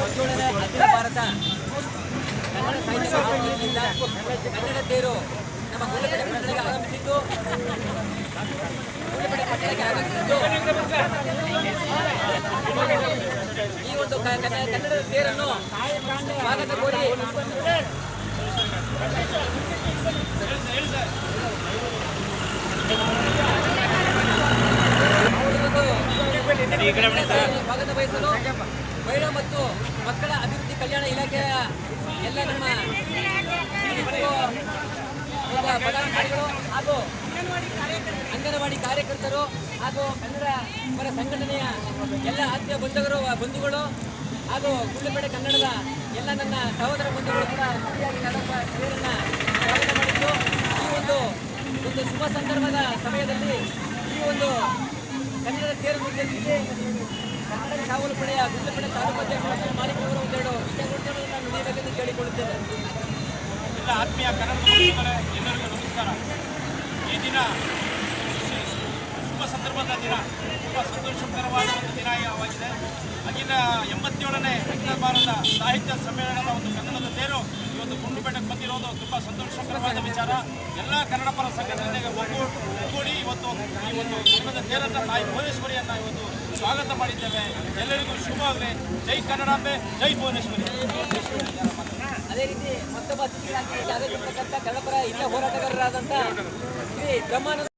ಎಂಬತ್ತೇಳನೇ ಅಖಿಲ ಭಾರತ ಕನ್ನಡ ಸಾಹಿತ್ಯ ಕನ್ನಡ ತೇರು ನಮ್ಮ ಗುಂಡ್ಲುಪೇಟೆ ಪಟ್ಟಣಕ್ಕೆ ಆಗಮಿಸಿದ್ದು. ಗುಂಡ್ಲುಪೇಟೆ ಪಟ್ಟಣಕ್ಕೆ ಆಗಮಿಸಿದ್ದು. ಈ ಒಂದು ಕನ್ನಡ ಕನ್ನಡದ ತೇರನ್ನು ಸ್ವಾಗತ ಕೋರಿ ಸ್ವಾಗತ ಬಯಸಲು ಮಹಿಳಾ ಮತ್ತು ಮಕ್ಕಳ ಅಭಿವೃದ್ಧಿ ಕಲ್ಯಾಣ ಇಲಾಖೆಯ ಎಲ್ಲ ನಮ್ಮ ಪದಾಧಿಕಾರಿಗಳು ಹಾಗೂ ಅಂಗನವಾಡಿ ಕಾರ್ಯಕರ್ತರು ಹಾಗೂ ಕನ್ನಡ ಪರ ಸಂಘಟನೆಯ ಎಲ್ಲ ಆತ್ಮೀಯ ಬಂಧುಗಳು ಬಂಧುಗಳು ಹಾಗೂ ಗುಂಡ್ಲುಪೇಟೆ ಕನ್ನಡದ ಎಲ್ಲ ನನ್ನ ಸಹೋದರ ಬಂಧುಗಳು ಕೂಡ ಸ್ವಾಗತ ಮಾಡಿದ್ದು. ಈ ಒಂದು ಒಂದು ಶುಭ ಸಂದರ್ಭದ ಸಮಯದಲ್ಲಿ ಈ ಒಂದು ಕನ್ನಡ ತೇರು ಉದ್ದೇಶಿಸಿ ಕನ್ನಡ ಕಾವಲು ಪಡೆಯ ಗುಂಡ್ಲುಪೇಟೆ ತಾಲೂಕು ಅಧ್ಯಕ್ಷ ಮಾಲೀಕರು ಒಂದೆರಡು ವಿಚಾರಗಳನ್ನು ನಾನು ನೀಡಬೇಕೆಂದು ಕೇಳಿಕೊಳ್ಳುತ್ತೇನೆ. ಎಲ್ಲ ಆತ್ಮೀಯ ಕನ್ನಡ ಎಲ್ಲರಿಗೂ ನಮಸ್ಕಾರ. ಈ ದಿನ ಶುಭ ಸಂದರ್ಭದ ದಿನ ತುಂಬ ಸಂತೋಷಕರವಾದ ಒಂದು ದಿನವಾಗಿದೆ ಅಗಿನ ಎಂಬತ್ತೇಳನೇ ಅಖಿಲ ಭಾರತ ಸಾಹಿತ್ಯ ಸಮ್ಮೇಳನದ ಒಂದು ಕನ್ನಡದ ತೇರು ಇವತ್ತು ಗುಂಡುಪೇಟೆಗೆ ಬಂದಿರೋದು ತುಂಬ ಸಂತೋಷಕರವಾದ ವಿಚಾರ. ಎಲ್ಲ ಕನ್ನಡ ಪರ ಸಂಘಟನೆಗೆ ಒಗ್ಗೂಡಿ ಇವತ್ತು ಈ ಒಂದು ಕನ್ನಡದ ತೇರನ್ನು ತಾಯಿ ಭುವನೇಶ್ವರಿಯನ್ನು ಇವತ್ತು ಸ್ವಾಗತ ಮಾಡಿದ್ದೇವೆ. ಎಲ್ಲರಿಗೂ ಶುಭವಾಗಲಿ ಜೈ ಕನ್ನಡಾಂಬೆ ಜೈ ಭುವನೇಶ್ವರಿ. ಅದೇ ರೀತಿ ಮತ್ತೊಬ್ಬ ಅತಿಥಿಗಳಾಗಿ ಆಗಮಿರ್ತಕ್ಕಂಥ ಕನ್ನಡಪರ ಹಿರಿಯ ಹೋರಾಟಗಾರರಾದಂಥ ಶ್ರೀ ಬ್ರಹ್ಮಾನಂದ